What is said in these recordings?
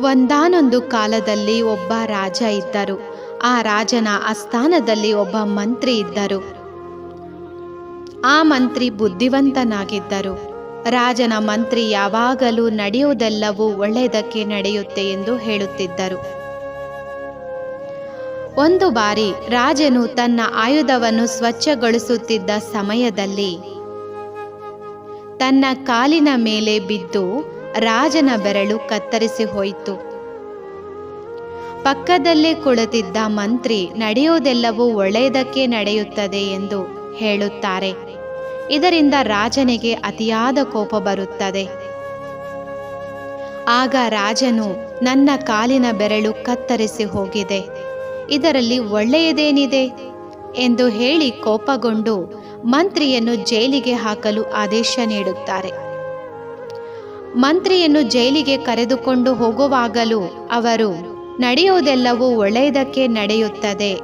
ಒಂದಾನೊಂದು ಕಾಲದಲ್ಲಿ ಒಬ್ಬ ರಾಜ ಇದ್ದರು. ಆ ರಾಜನ ಆಸ್ಥಾನದಲ್ಲಿ ಒಬ್ಬ ಮಂತ್ರಿ ಇದ್ದರು. ಆ ಮಂತ್ರಿ ಬುದ್ಧಿವಂತನಾಗಿದ್ದರು. ರಾಜನ ಮಂತ್ರಿ ಯಾವಾಗಲೂ ನಡೆಯುವುದೆಲ್ಲವೂ ಒಳ್ಳೆಯದಕ್ಕೆ ನಡೆಯುತ್ತೆ ಎಂದು ಹೇಳುತ್ತಿದ್ದರು. ಒಂದು ಬಾರಿ ರಾಜನು ತನ್ನ ಆಯುಧವನ್ನು ಸ್ವಚ್ಛಗೊಳಿಸುತ್ತಿದ್ದ ಸಮಯದಲ್ಲಿ ತನ್ನ ಕಾಲಿನ ಮೇಲೆ ಬಿದ್ದು ರಾಜನ ಬೆರಳು ಕತ್ತರಿಸಿ ಹೋಯಿತು. ಪಕ್ಕದಲ್ಲೇ ಕುಳಿತಿದ್ದ ಮಂತ್ರಿ ನಡೆಯುವುದೆಲ್ಲವೂ ಒಳ್ಳೆಯದಕ್ಕೆ ನಡೆಯುತ್ತದೆ ಎಂದು ಹೇಳುತ್ತಾರೆ. ಇದರಿಂದ ರಾಜನಿಗೆ ಅತಿಯಾದ ಕೋಪ ಬರುತ್ತದೆ. ಆಗ ರಾಜನು, ನನ್ನ ಕಾಲಿನ ಬೆರಳು ಕತ್ತರಿಸಿ ಹೋಗಿದೆ. ಇದರಲ್ಲಿ ಒಳ್ಳೆಯದೇನಿದೆ? ಎಂದು ಹೇಳಿ ಕೋಪಗೊಂಡು ಮಂತ್ರಿಯನ್ನು ಜೈಲಿಗೆ ಹಾಕಲು ಆದೇಶ ನೀಡುತ್ತಾರೆ. ಮಂತ್ರಿಯನ್ನು ಜೈಲಿಗೆ ಕರೆದುಕೊಂಡು ಹೋಗುವಾಗಲೂ ಅವರು, ನಡೆಯುವುದೆಲ್ಲವೂ ಒಳ್ಳೆಯದಕ್ಕೆ ನಡೆಯುತ್ತದೆ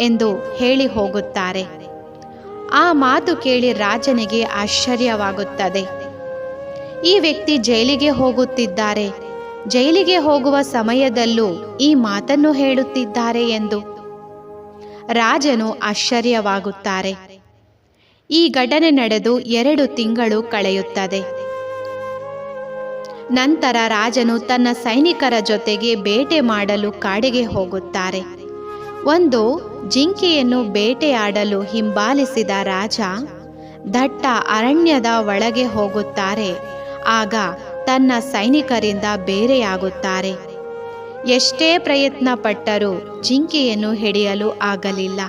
ಎಂದು ಹೇಳಿ ಹೋಗುತ್ತಾರೆ. ಆ ಮಾತು ಕೇಳಿ ರಾಜನಿಗೆ ಆಶ್ಚರ್ಯವಾಗುತ್ತದೆ. ಈ ವ್ಯಕ್ತಿ ಜೈಲಿಗೆ ಹೋಗುತ್ತಿದ್ದಾರೆ. ಜೈಲಿಗೆ ಹೋಗುವ ಸಮಯದಲ್ಲೂ ಈ ಮಾತನ್ನು ಹೇಳುತ್ತಿದ್ದಾರೆ ಎಂದು ರಾಜನು ಆಶ್ಚರ್ಯವಾಗುತ್ತಾರೆ. ಈ ಘಟನೆ ನಡೆದು ಎರಡು ತಿಂಗಳು ಕಳೆಯುತ್ತದೆ. ನಂತರ ರಾಜನು ತನ್ನ ಸೈನಿಕರ ಜೊತೆಗೆ ಬೇಟೆ ಮಾಡಲು ಕಾಡಿಗೆ ಹೋಗುತ್ತಾರೆ. ಒಂದು ಜಿಂಕೆಯನ್ನು ಬೇಟೆಯಾಡಲು ಹಿಂಬಾಲಿಸಿದ ರಾಜ ದಟ್ಟ ಅರಣ್ಯದ ಒಳಗೆ ಹೋಗುತ್ತಾರೆ. ಆಗ ತನ್ನ ಸೈನಿಕರಿಂದ ಬೇರೆಯಾಗುತ್ತಾರೆ. ಎಷ್ಟೇ ಪ್ರಯತ್ನ ಪಟ್ಟರೂ ಜಿಂಕೆಯನ್ನು ಹಿಡಿಯಲು ಆಗಲಿಲ್ಲ.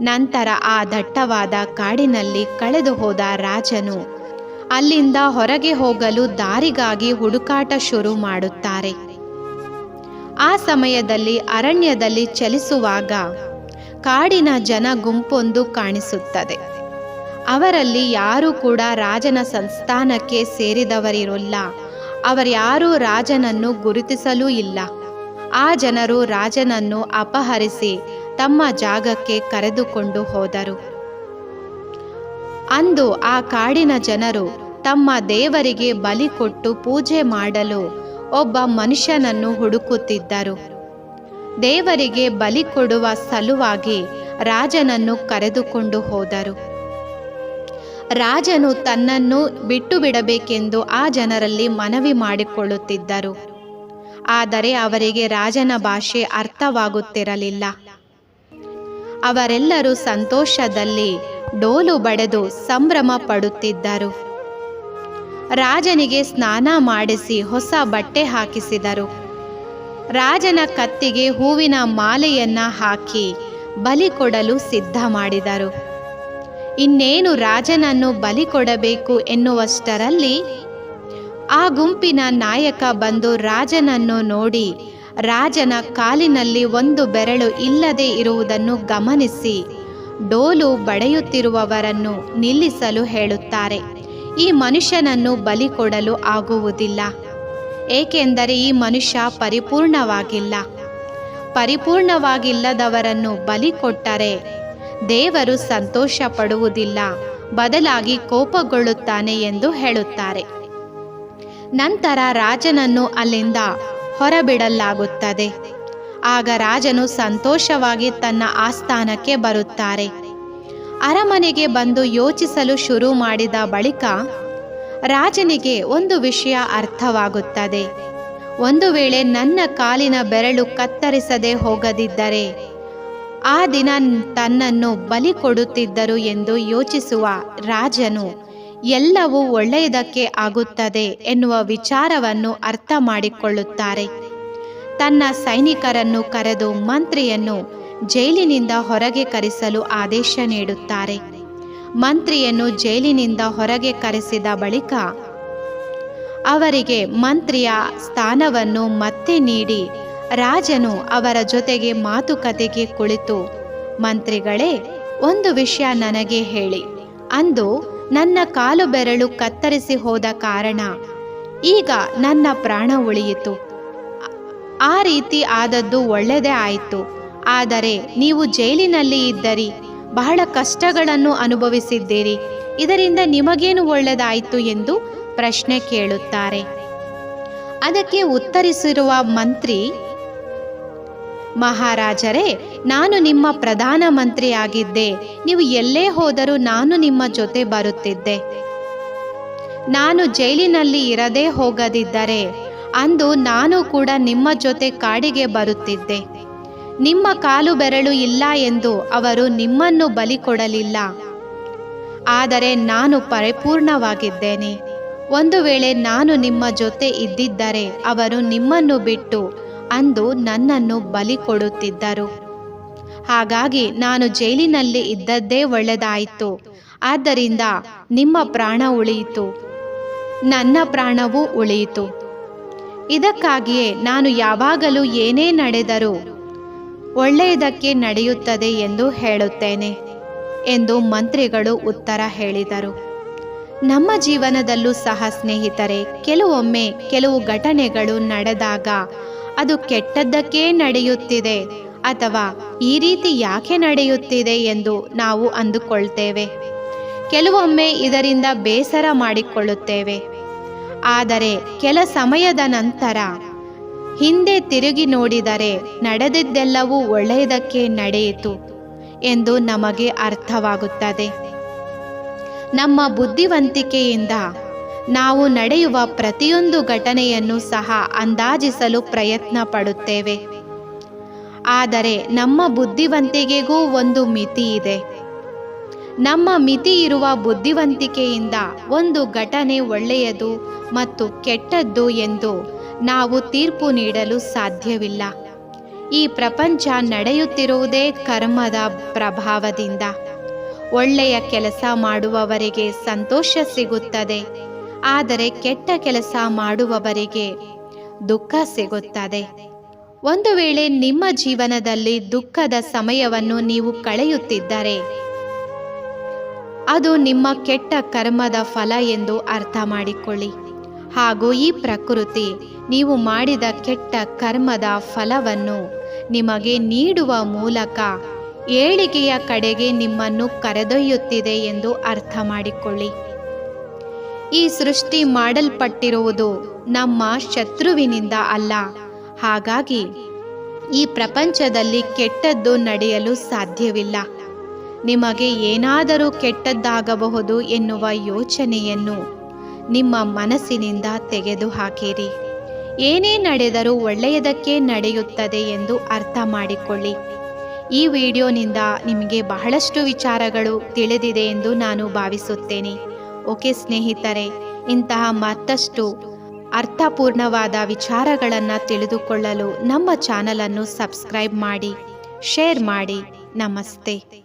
ನಂತರ ಆ ದಟ್ಟವಾದ ಕಾಡಿನಲ್ಲಿ ಕಳೆದು ಹೋದ ರಾಜನು ಅಲ್ಲಿಂದ ಹೊರಗೆ ಹೋಗಲು ದಾರಿಗಾಗಿ ಹುಡುಕಾಟ ಶುರು ಮಾಡುತ್ತಾರೆ. ಆ ಸಮಯದಲ್ಲಿ ಅರಣ್ಯದಲ್ಲಿ ಚಲಿಸುವಾಗ ಕಾಡಿನ ಜನ ಗುಂಪೊಂದು ಕಾಣಿಸುತ್ತದೆ. ಅವರಲ್ಲಿ ಯಾರೂ ಕೂಡ ರಾಜನ ಸಂಸ್ಥಾನಕ್ಕೆ ಸೇರಿದವರಿರಲ್ಲ ಅವರ್ಯಾರೂ ರಾಜನನ್ನು ಗುರುತಿಸಲೂ ಇಲ್ಲ. ಆ ಜನರು ರಾಜನನ್ನು ಅಪಹರಿಸಿ ತಮ್ಮ ಜಾಗಕ್ಕೆ ಕರೆದುಕೊಂಡು ಹೋದರು. ಅಂದು ಆ ಕಾಡಿನ ಜನರು ತಮ್ಮ ದೇವರಿಗೆ ಬಲಿ ಕೊಟ್ಟು ಪೂಜೆ ಮಾಡಲು ಒಬ್ಬ ಮನುಷ್ಯನನ್ನು ಹುಡುಕುತ್ತಿದ್ದರು. ದೇವರಿಗೆ ಬಲಿ ಕೊಡುವ ಸಲುವಾಗಿ ರಾಜನನ್ನು ಕರೆದುಕೊಂಡು ಹೋದರು. ರಾಜನು ತನ್ನನ್ನು ಬಿಟ್ಟು ಬಿಡಬೇಕೆಂದು ಆ ಜನರಲ್ಲಿ ಮನವಿ ಮಾಡಿಕೊಳ್ಳುತ್ತಿದ್ದರು. ಆದರೆ ಅವರಿಗೆ ರಾಜನ ಭಾಷೆ ಅರ್ಥವಾಗುತ್ತಿರಲಿಲ್ಲ. ಅವರೆಲ್ಲರೂ ಸಂತೋಷದಲ್ಲಿ ಡೋಲು ಬಡೆದು ಸಂಭ್ರಮ ಪಡುತ್ತಿದ್ದರು. ರಾಜನಿಗೆ ಸ್ನಾನ ಮಾಡಿಸಿ ಹೊಸ ಬಟ್ಟೆ ಹಾಕಿಸಿದರು. ರಾಜನ ಕತ್ತಿಗೆ ಹೂವಿನ ಮಾಲೆಯನ್ನ ಹಾಕಿ ಬಲಿ ಕೊಡಲು ಸಿದ್ಧ ಮಾಡಿದರು. ಇನ್ನೇನು ರಾಜನನ್ನು ಬಲಿ ಕೊಡಬೇಕು ಎನ್ನುವಷ್ಟರಲ್ಲಿ ಆ ಗುಂಪಿನ ನಾಯಕ ಬಂದು ರಾಜನನ್ನು ನೋಡಿ ರಾಜನ ಕಾಲಿನಲ್ಲಿ ಒಂದು ಬೆರಳು ಇಲ್ಲದೆ ಇರುವುದನ್ನು ಗಮನಿಸಿ ಡೋಲು ಬಡೆಯುತ್ತಿರುವವರನ್ನು ನಿಲ್ಲಿಸಲು ಹೇಳುತ್ತಾರೆ. ಈ ಮನುಷ್ಯನನ್ನು ಬಲಿ ಕೊಡಲು ಆಗುವುದಿಲ್ಲ. ಏಕೆಂದರೆ ಈ ಮನುಷ್ಯ ಪರಿಪೂರ್ಣವಾಗಿಲ್ಲ. ಪರಿಪೂರ್ಣವಾಗಿಲ್ಲದವರನ್ನು ಬಲಿ ಕೊಟ್ಟರೆ ದೇವರು ಸಂತೋಷ ಪಡುವುದಿಲ್ಲ ಬದಲಾಗಿ ಕೋಪಗೊಳ್ಳುತ್ತಾನೆ ಎಂದು ಹೇಳುತ್ತಾರೆ. ನಂತರ ರಾಜನನ್ನು ಅಲ್ಲಿಂದ ಹೊರಬಿಡಲಾಗುತ್ತದೆ. ಆಗ ರಾಜನು ಸಂತೋಷವಾಗಿ ತನ್ನ ಆಸ್ಥಾನಕ್ಕೆ ಬರುತ್ತಾರೆ. ಅರಮನೆಗೆ ಬಂದು ಯೋಚಿಸಲು ಶುರು ಮಾಡಿದ ಬಳಿಕ ರಾಜನಿಗೆ ಒಂದು ವಿಷಯ ಅರ್ಥವಾಗುತ್ತದೆ. ಒಂದು ವೇಳೆ ನನ್ನ ಕಾಲಿನ ಬೆರಳು ಕತ್ತರಿಸದೆ ಹೋಗದಿದ್ದರೆ ಆ ದಿನ ತನ್ನನ್ನು ಬಲಿ ಕೊಡುತ್ತಿದ್ದರು ಎಂದು ಯೋಚಿಸುವ ರಾಜನು ಎಲ್ಲವೂ ಒಳ್ಳೆಯದಕ್ಕೆ ಆಗುತ್ತದೆ ಎನ್ನುವ ವಿಚಾರವನ್ನು ಅರ್ಥ ಮಾಡಿಕೊಳ್ಳುತ್ತಾರೆ. ತನ್ನ ಸೈನಿಕರನ್ನು ಕರೆದು ಮಂತ್ರಿಯನ್ನು ಜೈಲಿನಿಂದ ಹೊರಗೆ ಕರೆಸಲು ಆದೇಶ ನೀಡುತ್ತಾರೆ. ಮಂತ್ರಿಯನ್ನು ಜೈಲಿನಿಂದ ಹೊರಗೆ ಕರೆಸಿದ ಬಳಿಕ ಅವರಿಗೆ ಮಂತ್ರಿಯ ಸ್ಥಾನವನ್ನು ಮತ್ತೆ ನೀಡಿ ರಾಜನು ಅವರ ಜೊತೆಗೆ ಮಾತುಕತೆಗೆ ಕುಳಿತು, ಮಂತ್ರಿಗಳೇ, ಒಂದು ವಿಷಯ ನನಗೆ ಹೇಳಿ. ಅಂದು ನನ್ನ ಕಾಲು ಬೆರಳು ಕತ್ತರಿಸಿ ಹೋದ ಕಾರಣ ಈಗ ನನ್ನ ಪ್ರಾಣ ಉಳಿಯಿತು. ಆ ರೀತಿ ಆದದ್ದು ಒಳ್ಳೆಯದೇ ಆಯಿತು. ಆದರೆ ನೀವು ಜೈಲಿನಲ್ಲಿ ಇದ್ದರಿ ಬಹಳ ಕಷ್ಟಗಳನ್ನು ಅನುಭವಿಸಿದ್ದೀರಿ. ಇದರಿಂದ ನಿಮಗೇನು ಒಳ್ಳೆಯದಾಯಿತು ಎಂದು ಪ್ರಶ್ನೆ ಕೇಳುತ್ತಾರೆ. ಅದಕ್ಕೆ ಉತ್ತರಿಸಿರುವ ಮಂತ್ರಿ, ಮಹಾರಾಜರೇ, ನಾನು ನಿಮ್ಮ ಪ್ರಧಾನ ಮಂತ್ರಿಯಾಗಿದ್ದೆ. ನೀವು ಎಲ್ಲೇ ಹೋದರೂ ನಾನು ನಿಮ್ಮ ಜೊತೆ ಬರುತ್ತಿದ್ದೆ. ನಾನು ಜೈಲಿನಲ್ಲಿ ಇರದೇ ಹೋಗದಿದ್ದರೆ ಅಂದು ನಾನು ಕೂಡ ನಿಮ್ಮ ಜೊತೆ ಕಾಡಿಗೆ ಬರುತ್ತಿದ್ದೆ. ನಿಮ್ಮ ಕಾಲು ಬೆರಳು ಇಲ್ಲ ಎಂದು ಅವರು ನಿಮ್ಮನ್ನು ಬಲಿ ಕೊಡಲಿಲ್ಲ. ಆದರೆ ನಾನು ಪರಿಪೂರ್ಣವಾಗಿದ್ದೇನೆ. ಒಂದು ವೇಳೆ ನಾನು ನಿಮ್ಮ ಜೊತೆ ಇದ್ದಿದ್ದರೆ ಅವರು ನಿಮ್ಮನ್ನು ಬಿಟ್ಟು ಅಂದು ನನ್ನನ್ನು ಬಲಿ ಕೊಡುತ್ತಿದ್ದರು. ಹಾಗಾಗಿ ನಾನು ಜೈಲಿನಲ್ಲಿ ಇದ್ದದ್ದೇ ಒಳ್ಳೆದಾಯಿತು. ಆದ್ದರಿಂದ ನಿಮ್ಮ ಪ್ರಾಣ ಉಳಿಯಿತು. ನನ್ನ ಪ್ರಾಣವೂ ಉಳಿಯಿತು. ಇದಕ್ಕಾಗಿಯೇ ನಾನು ಯಾವಾಗಲೂ ಏನೇ ನಡೆದರೂ ಒಳ್ಳೆಯದಕ್ಕೆ ನಡೆಯುತ್ತದೆ ಎಂದು ಹೇಳುತ್ತೇನೆ ಎಂದು ಮಂತ್ರಿಗಳು ಉತ್ತರ ಹೇಳಿದರು. ನಮ್ಮ ಜೀವನದಲ್ಲೂ ಸಹ ಸ್ನೇಹಿತರೆ, ಕೆಲವೊಮ್ಮೆ ಕೆಲವು ಘಟನೆಗಳು ನಡೆದಾಗ ಅದು ಕೆಟ್ಟದ್ದಕ್ಕೇ ನಡೆಯುತ್ತಿದೆ ಅಥವಾ ಈ ರೀತಿ ಯಾಕೆ ನಡೆಯುತ್ತಿದೆ ಎಂದು ನಾವು ಅಂದುಕೊಳ್ತೇವೆ. ಕೆಲವೊಮ್ಮೆ ಇದರಿಂದ ಬೇಸರ ಮಾಡಿಕೊಳ್ಳುತ್ತೇವೆ. ಆದರೆ ಕೆಲ ಸಮಯದ ನಂತರ ಹಿಂದೆ ತಿರುಗಿ ನೋಡಿದರೆ ನಡೆದಿದ್ದೆಲ್ಲವೂ ಒಳ್ಳೆಯದಕ್ಕೆ ನಡೆಯಿತು ಎಂದು ನಮಗೆ ಅರ್ಥವಾಗುತ್ತದೆ. ನಮ್ಮ ಬುದ್ಧಿವಂತಿಕೆಯಿಂದ ನಾವು ನಡೆಯುವ ಪ್ರತಿಯೊಂದು ಘಟನೆಯನ್ನು ಸಹ ಅಂದಾಜಿಸಲು ಪ್ರಯತ್ನ ಪಡುತ್ತೇವೆ ಆದರೆ ನಮ್ಮ ಬುದ್ಧಿವಂತಿಕೆಗೂ ಒಂದು ಮಿತಿ ಇದೆ. ನಮ್ಮ ಮಿತಿ ಇರುವ ಬುದ್ಧಿವಂತಿಕೆಯಿಂದ ಒಂದು ಘಟನೆ ಒಳ್ಳೆಯದು ಮತ್ತು ಕೆಟ್ಟದ್ದು ಎಂದು ನಾವು ತೀರ್ಪು ನೀಡಲು ಸಾಧ್ಯವಿಲ್ಲ. ಈ ಪ್ರಪಂಚ ನಡೆಯುತ್ತಿರುವುದೇ ಕರ್ಮದ ಪ್ರಭಾವದಿಂದ. ಒಳ್ಳೆಯ ಕೆಲಸ ಮಾಡುವವರಿಗೆ ಸಂತೋಷ ಸಿಗುತ್ತದೆ, ಆದರೆ ಕೆಟ್ಟ ಕೆಲಸ ಮಾಡುವವರಿಗೆ ದುಃಖ ಸಿಗುತ್ತದೆ. ಒಂದು ವೇಳೆ ನಿಮ್ಮ ಜೀವನದಲ್ಲಿ ದುಃಖದ ಸಮಯವನ್ನು ನೀವು ಕಳೆಯುತ್ತಿದ್ದರೆ ಅದು ನಿಮ್ಮ ಕೆಟ್ಟ ಕರ್ಮದ ಫಲ ಎಂದು ಅರ್ಥ ಮಾಡಿಕೊಳ್ಳಿ. ಹಾಗೂ ಈ ಪ್ರಕೃತಿ ನೀವು ಮಾಡಿದ ಕೆಟ್ಟ ಕರ್ಮದ ಫಲವನ್ನು ನಿಮಗೆ ನೀಡುವ ಮೂಲಕ ಏಳಿಗೆಯ ಕಡೆಗೆ ನಿಮ್ಮನ್ನು ಕರೆದೊಯ್ಯುತ್ತಿದೆ ಎಂದು ಅರ್ಥ ಮಾಡಿಕೊಳ್ಳಿ. ಈ ಸೃಷ್ಟಿ ಮಾಡಲ್ಪಟ್ಟಿರುವುದು ನಮ್ಮ ಶತ್ರುವಿನಿಂದ ಅಲ್ಲ. ಹಾಗಾಗಿ ಈ ಪ್ರಪಂಚದಲ್ಲಿ ಕೆಟ್ಟದ್ದು ನಡೆಯಲು ಸಾಧ್ಯವಿಲ್ಲ. ನಿಮಗೆ ಏನಾದರೂ ಕೆಟ್ಟದ್ದಾಗಬಹುದು ಎನ್ನುವ ಯೋಚನೆಯನ್ನು ನಿಮ್ಮ ಮನಸ್ಸಿನಿಂದ ತೆಗೆದುಹಾಕಿರಿ. ಏನೇ ನಡೆದರೂ ಒಳ್ಳೆಯದಕ್ಕೆ ನಡೆಯುತ್ತದೆ ಎಂದು ಅರ್ಥ ಮಾಡಿಕೊಳ್ಳಿ. ಈ ವಿಡಿಯೋನಿಂದ ನಿಮಗೆ ಬಹಳಷ್ಟು ವಿಚಾರಗಳು ತಿಳಿದಿದೆ ಎಂದು ನಾನು ಭಾವಿಸುತ್ತೇನೆ. ಓಕೆ ಸ್ನೇಹಿತರೆ, ಇಂತಹ ಮತ್ತಷ್ಟು ಅರ್ಥಪೂರ್ಣವಾದ ವಿಚಾರಗಳನ್ನು ತಿಳಿದುಕೊಳ್ಳಲು ನಮ್ಮ ಚಾನಲನ್ನು ಸಬ್ಸ್ಕ್ರೈಬ್ ಮಾಡಿ, ಶೇರ್ ಮಾಡಿ. ನಮಸ್ತೆ.